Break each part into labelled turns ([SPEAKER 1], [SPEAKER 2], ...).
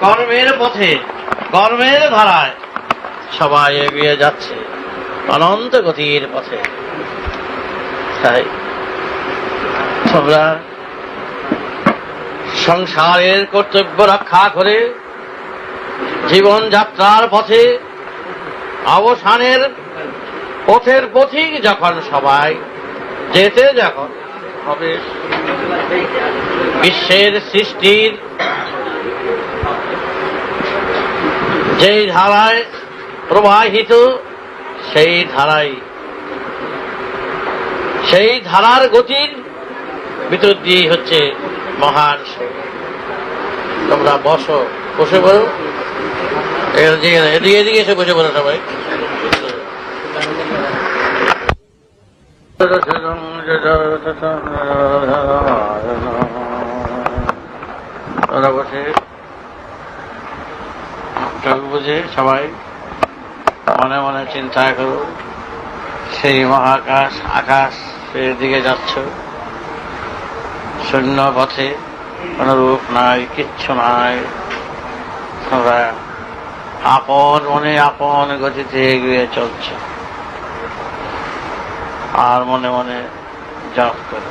[SPEAKER 1] কর্মীরা পথে, কর্মের ধারায় সবাই এগিয়ে যাচ্ছে অনন্ত গতির পথে। তাই তোমরা সংসারের কর্তব্য রক্ষা করে জীবন যাত্রার পথে অবসানের পথের পথিক যখন সবাই যেতে যখন হবে বিশ্বের সৃষ্টির যেই ধারায় প্রবাহিত সেই ধারায় সেই ধারার গতির ভিতর দিয়ে হচ্ছে মহান তোমরা বসো বসে পড়ো এদিকে এদিকে এসে বসে পড়ো সবাই ওরা সবাই মনে মনে চিন্তা করো, সেই মহাকাশ, আকাশ এর দিকে যাচ্ছ। শূন্য পথে কোনো রূপ নাই, কিচ্ছু নাই। তোমরা আপন মনে আপন গতিতে এগিয়ে চলছে। আর মনে মনে জপ করো।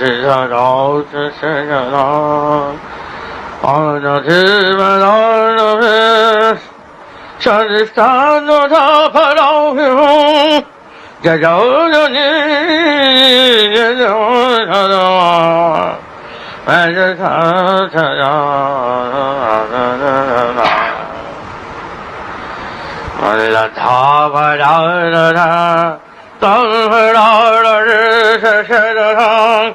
[SPEAKER 1] 吃上肉，吃身上肉，黄了就吃白肉，肉皮，上吃上肉，他怕肉皮红，这肉就你，这肉他的我，买这啥啥啥啥啥啥啥。他怕肉的他，他怕肉的是谁的汤？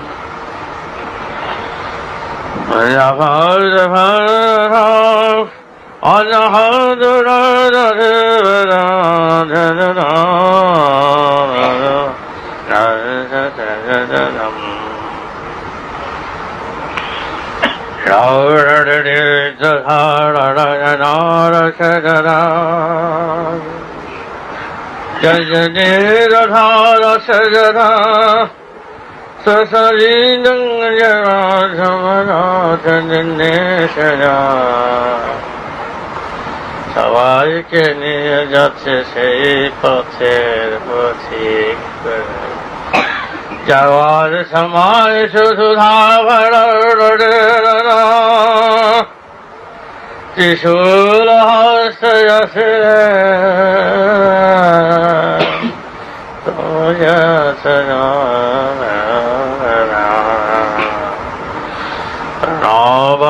[SPEAKER 1] 我要抱着你 সবাইকে নিয়ে যাচ্ছে সেই পথের পথিক। যাওয়ার সময় শুধু ত্রিশূল হস্ত আছে মন্ত্র হুঙ্কার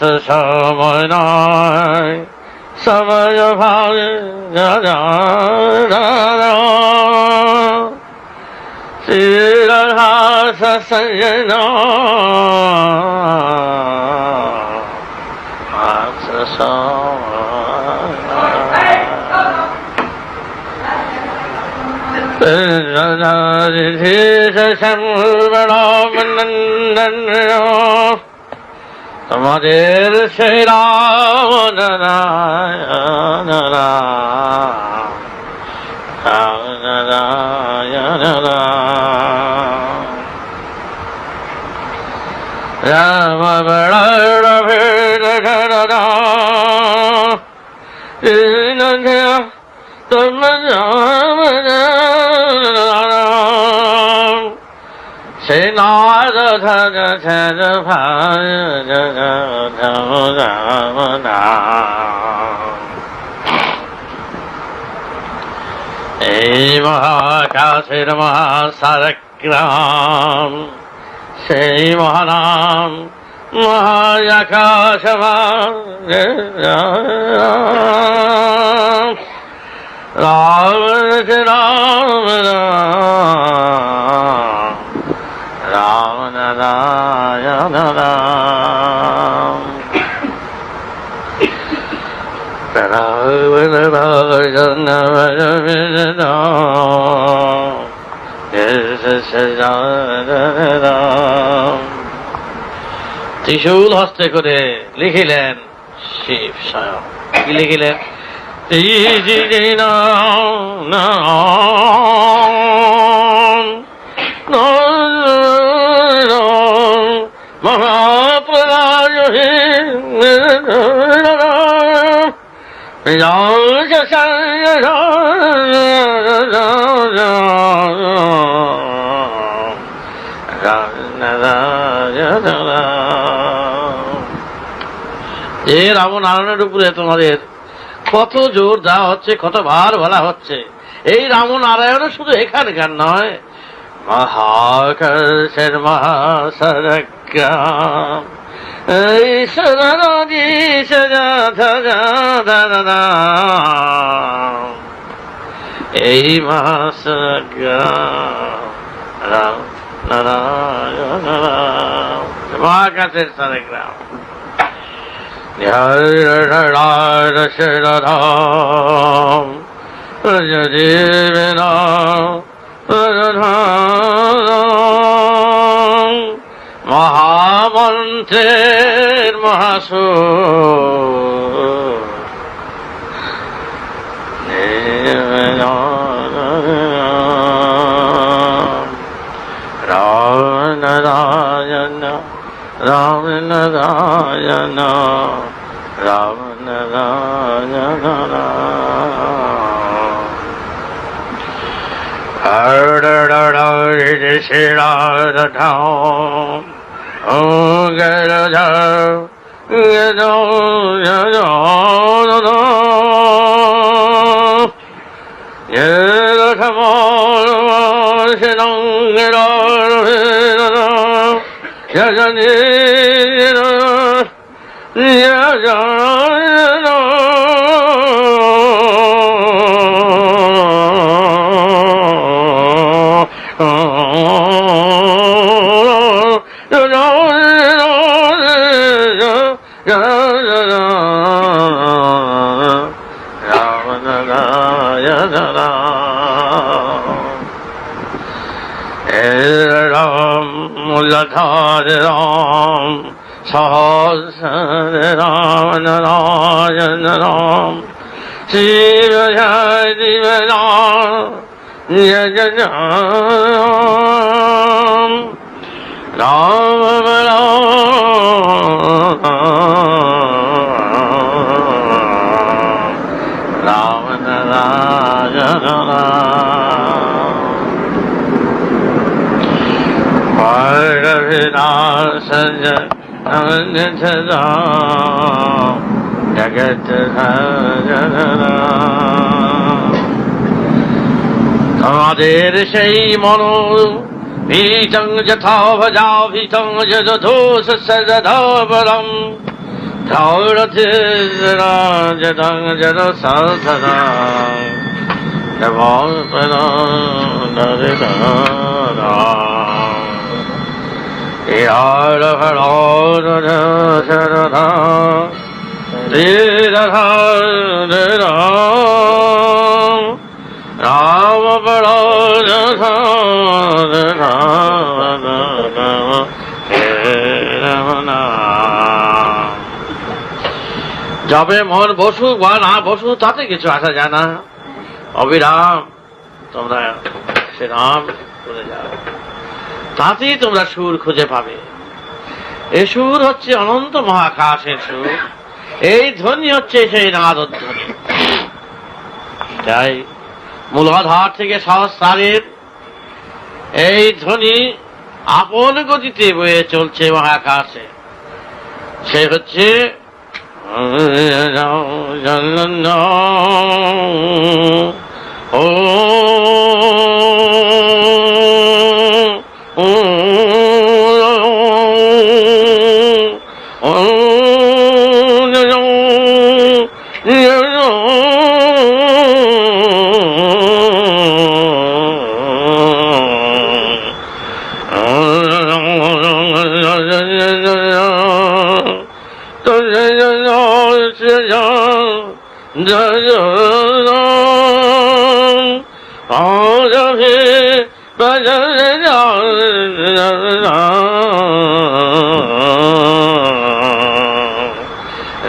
[SPEAKER 1] 自受無奈，什麼就拋掉掉。只得他在深淵中，他自受無奈。真正的提升什麼都不能。তোমাদের সেই রাম মহাকাশের মহাসারগ্রাম সেই মহানাম মহাকাশ রাম রাম রাম। নারায়ণ রাম রাম নারায়ণ রাম ত্রিশূল হস্তে করে লিখিলেন শিব স্বয়ং। কি লিখিলেন? এ রাবণ নারায়ণের উপরে তোমাদের কত জোর দেওয়া হচ্ছে, কত ভার বলা হচ্ছে। এই রামনারায়ণ শুধু এখানকার নয়। মহাকর্ষের মহাসরগ্রাম এই সরণী এই মহাসরগ্রাম রাম নারায়ণ রাম মহাকাশের সরগ্রাম Ram মহামন্ত্রের মহাসু রাম নারায়ণ রাম নারায়ণ রাম নারায়ণ রাম 야자니 야자 राम राम रायण राम रामधार राम शिव शिव राम जय ही वाम জয় রাম রাম রাম রাম নারায়ণ রাম পারবিনাশ জগত তোমাদের সেই মন बीजं यथा भजाभितं यदधोष सदधाबलं धौरधिराजदं जदसाधना रा যাবে মন বসুক বা না বসু তাতে কিছু আসা যায় না। অবিরাম, তোমরা সে রাম করে যাও। তাতেই তোমরা সুর খুঁজে পাবে। এ সুর হচ্ছে অনন্ত মহাকাশের সুর। এই ধ্বনি হচ্ছে সেই নাদধ্বনি তাই মূলাধার থেকে সহস্রারের এই ধ্বনি আপন গতিতে বয়ে চলছে মহাকাশে। সে হচ্ছে ও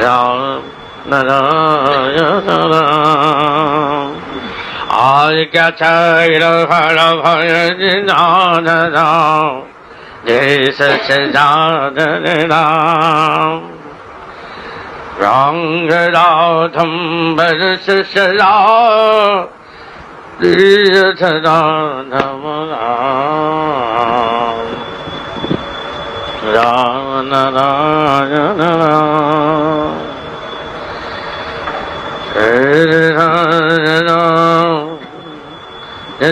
[SPEAKER 1] রাম নারায়ণ রাম আজ গেছে হর ভয় নান রাম দেশ সে জান রাম રાંગ રાધંબર શરા તીર્થ રાધમ રામ નારાયણ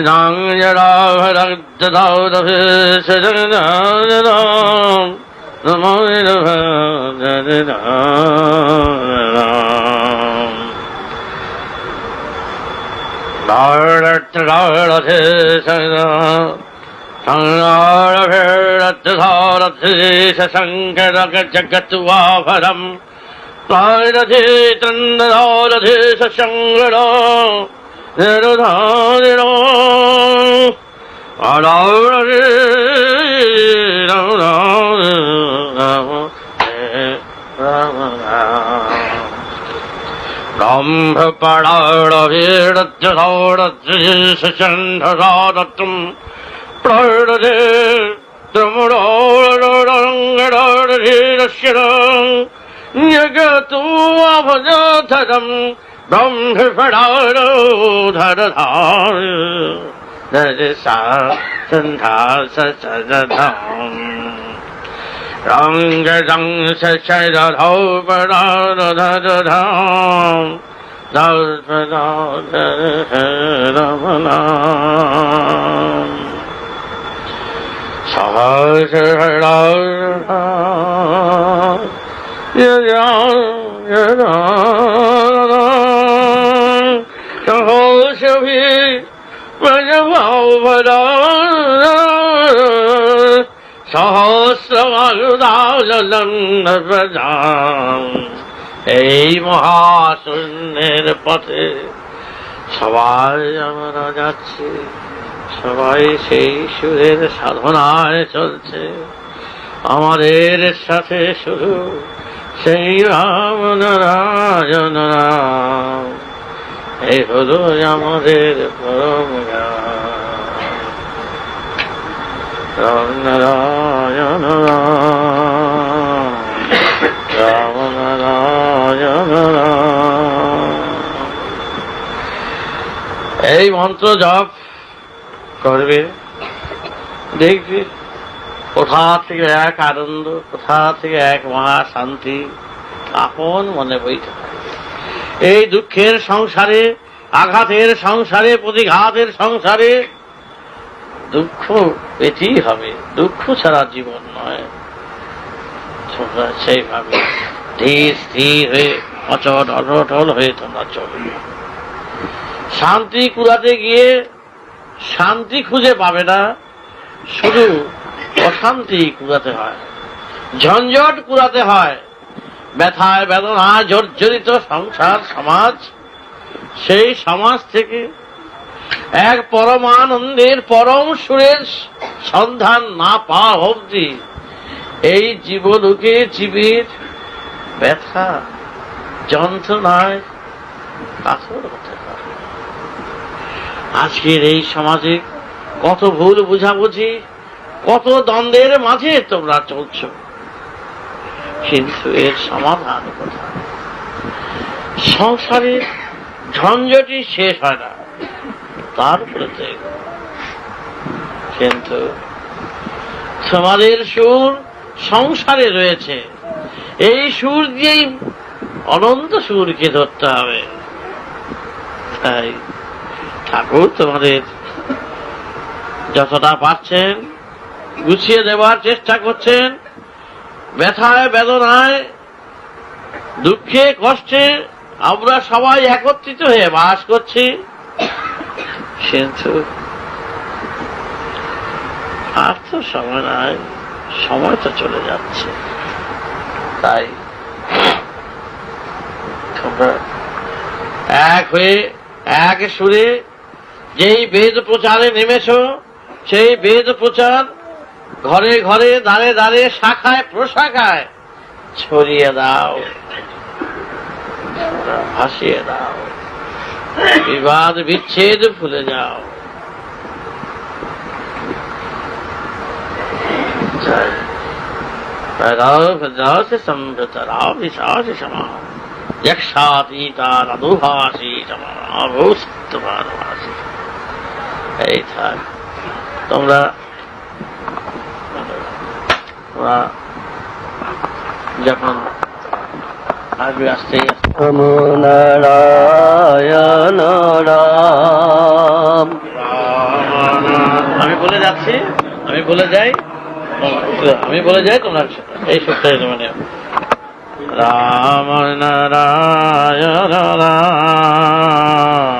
[SPEAKER 1] રામ રામ રામ રામ 나라라 세상이다 상나라 베라트 사라트 세상 가라가 자가트와 바람 나라지 뜬나라지 세상가라 내려다 내려 ബ്രഹ്മപടാടവീടച്ചോടച്ചണ്ഡസാദത്തും പ്രൗഢതേ ദ്രമുടോടോടങ്കടോടീരശ്യരം ജഗതൂവഭജധരം ബ്രഹ്മപടാടോധരധാര 那只上身塔是这这头，让个让是晒着头发绕着他这头，绕着绕着绕着绕。啥是老人？也让也让，然后是皮。এই মহাশূন্যের পথে সবাই আমরা যাচ্ছি। সবাই সেই সুরের সাধনায় চলছে। আমাদের সাথে শুধু সেই রাম নারায়ণ রাম। এই হলো আমাদের পরম। রাম নারায়ণ রাম নারায়ণ এই মন্ত্র জপ করবে দেখবে, কোথা থেকে এক আনন্দ, কোথা থেকে এক মহা শান্তি, আপন মনে থাকে। এই দুঃখের সংসারে, আঘাতের সংসারে, প্রতিঘাতের সংসারে দুঃখ পেতেই হবে। দুঃখ ছাড়া জীবন নয়। তোমরা সেইভাবে ধীর, স্থির হয়ে, অচল, অটল হয়ে তোমরা চলবে শান্তি কুড়াতে গিয়ে শান্তি খুঁজে পাবে না। শুধু অশান্তি কুড়াতে হয়। ঝঞ্ঝট কুড়াতে হয়। ব্যথায় বেদনা, জর্জরিত সংসার, সমাজ, সেই সমাজ থেকে এক পরমানন্দের পরম সুরের সন্ধান না পাওয়া অবধি এই জীবলোকে জীবের ব্যথা, যন্ত্রণায় হতে হয়। আজকের এই সমাজে কত ভুল বুঝাবুঝি, কত দ্বন্দ্বের মাঝে তোমরা চলছ। কিন্তু এর সমাধান কোথায় সংসারের ঝঞ্ঝটই শেষ হয় না। তারপরে তো এগোনো। কিন্তু তোমাদের সুর সংসারে রয়েছে। এই সুর দিয়েই অনন্ত সুরকে ধরতে হবে। তাই ঠাকুর তোমাদের যতটা পাচ্ছেন গুছিয়ে দেওয়ার চেষ্টা করছেন। ব্যথায়, বেদনায়, দুঃখে, কষ্টে আমরা সবাই একত্রিত হয়ে বাস করছি। কিন্তু আর তো সময় নাই, সময় তো চলে যাচ্ছে। তাই তোমরা এক হয়ে, এক সুরে যেই বেদ প্রচারে নেমেছ, সেই বেদ প্রচার ঘরে ঘরে দাঁড়ে দাঁড়ে শাখায় প্রশাখায় ছড়িয়ে দাও ভাসিয়ে দাও, বিবাদ বিচ্ছেদ ভুলে যাও। এই তোমরা তোমরা যখন আসবে আসতে
[SPEAKER 2] রাম
[SPEAKER 1] আমি বলে যাচ্ছি আমি বলে যাই আমি বলে যাই তোমরা এই সপ্তাহে মানে রাম নারায়ণ রাম।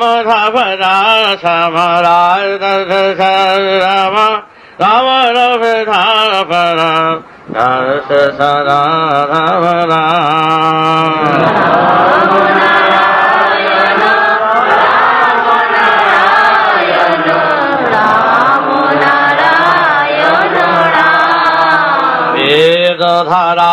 [SPEAKER 1] পদম ধরা সম রাম রাম রাম রাম হর্ষ সদা রাম রাম বেদ ধারা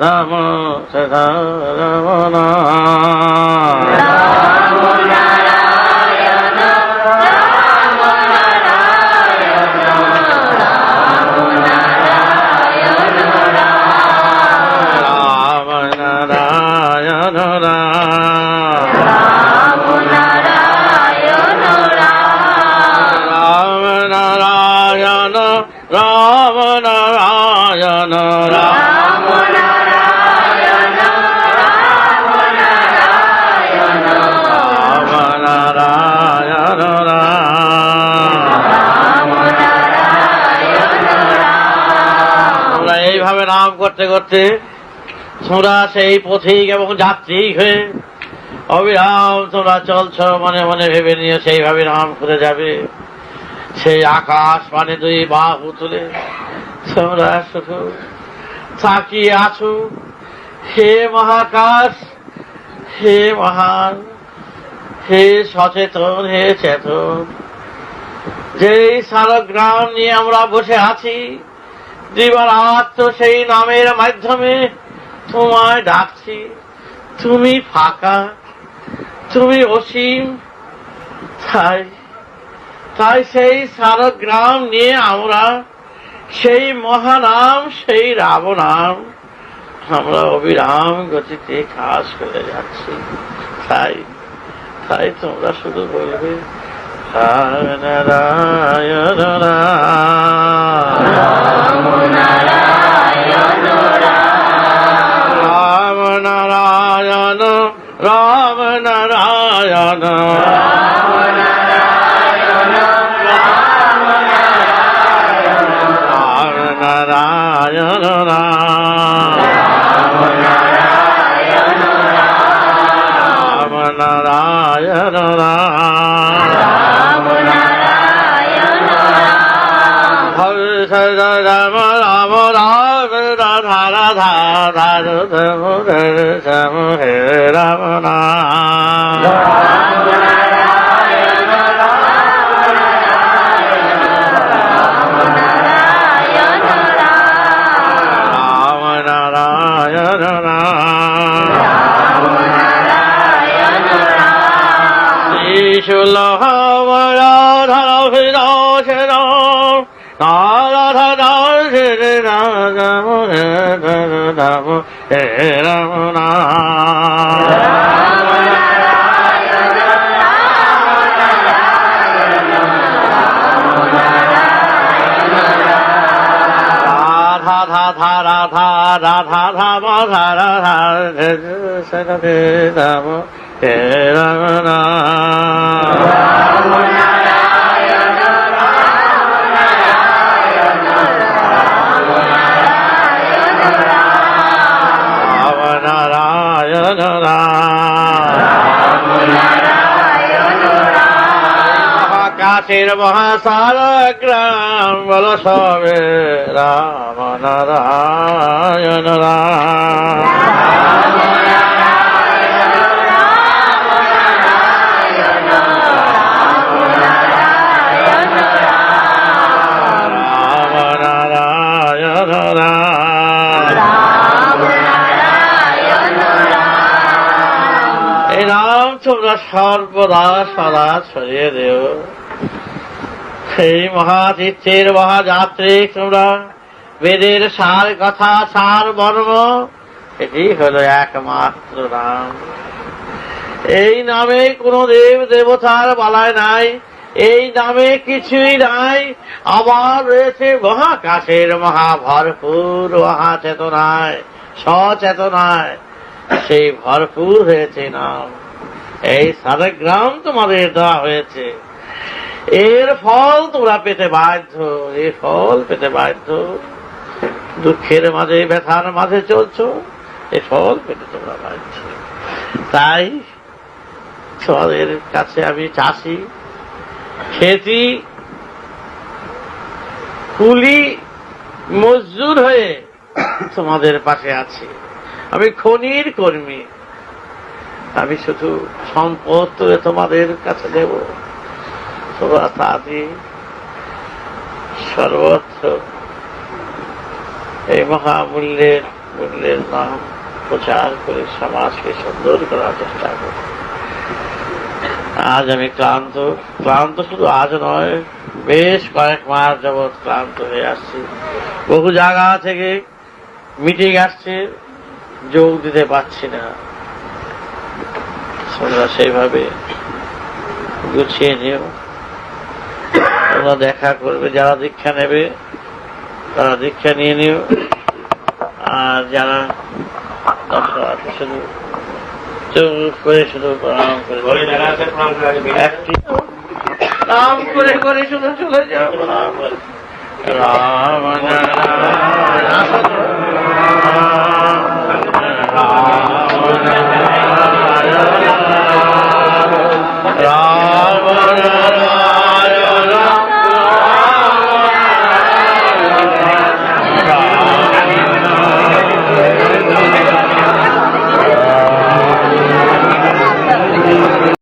[SPEAKER 1] রাম সদা রমনা করতে করতে তোমরা সেই পথিক এবং যাত্রী হয়ে অবিরাম তোমরা চলছ মনে মনে ভেবে নিয়ে সেইভাবে নাম করে যাবে। সেই আকাশ মানে দুই বাহু তুলে তোমরা শুধু তাকিয়ে আছো। হে মহাকাশ, হে মহান, হে সচেতন, হে চেতন। যেই সারগ্রাম নিয়ে আমরা বসে আছি দিবারাত্র সেই নামের মাধ্যমে তোমায় ডাকছি। তুমি ফাঁকা, তুমি অসীম। তাই তাই সেই সারগ্রাম নিয়ে আমরা, সেই মহানাম, সেই রাবনাম, আমরা অবিরাম গতিতে কাজ করে যাচ্ছি। তাই তাই তোমরা শুধু বলবে রাম নারায়ণ রাম রাম নারায়ণ ত্রিশূল রাধা বিরাজ রাম রাধা দাস রাম রাম হে রাম নাম রাধা ধাধা রাধা রাধা ধাম ধারা হে রাম হে রাম নাম রাম নারায়ণ রাম আকাশের মহাসার গ্রাম বল সবে রাম নারায়ণ রাম রাম সর্বদা সদা ছড়িয়ে দেও সেই মহাতীর্থের মহাযাত্রী তোমরা বেদের সার কথা, সার বর্ম, এটি হলো একমাত্র নাম। এই নামে কোনো দেব দেবতার বালায় নাই, এই নামে কিছুই নাই। আবার রয়েছে মহাকাশের মহা ভরপুর মহা চেতনায় সচেতনায়। সেই ভরপুর হয়েছে নাম। এই সাড়ে গ্রাম তোমাদের দেওয়া হয়েছে। এর ফল তোমরা পেতে বাধ্য এর ফল পেতে বাধ্য। দুঃখের মাঝে, ব্যথার মাঝে চলছো এ ফল পেতে তোমরা বাধ্য। তাই তোমাদের কাছে আমি চাষি, খেতি, কুলি, মজদুর হয়ে তোমাদের পাশে আছি। আমি খনির কর্মী। আমি শুধু সম্পদ তুলে তোমাদের কাছে দেব। তোমরা তা সর্বত্র এই মহামূল্যের, মূল্যের নাম প্রচার করে সমাজকে সুন্দর করার চেষ্টা করব আজ আমি ক্লান্ত ক্লান্ত শুধু আজ নয়, বেশ কয়েক মাস যাবৎ ক্লান্ত হয়ে আসছি। বহু জায়গা থেকে মিটিং আসছে, যোগ দিতে পারছি না। তোমরা সেইভাবে গুছিয়ে নিও তোমরা দেখা করবে যারা দীক্ষা নেবে তারা দীক্ষা নিয়ে নিও আর যারা শুধু করে শুধু প্রণাম করে নাম করে করে শুধু চলে যাও রাম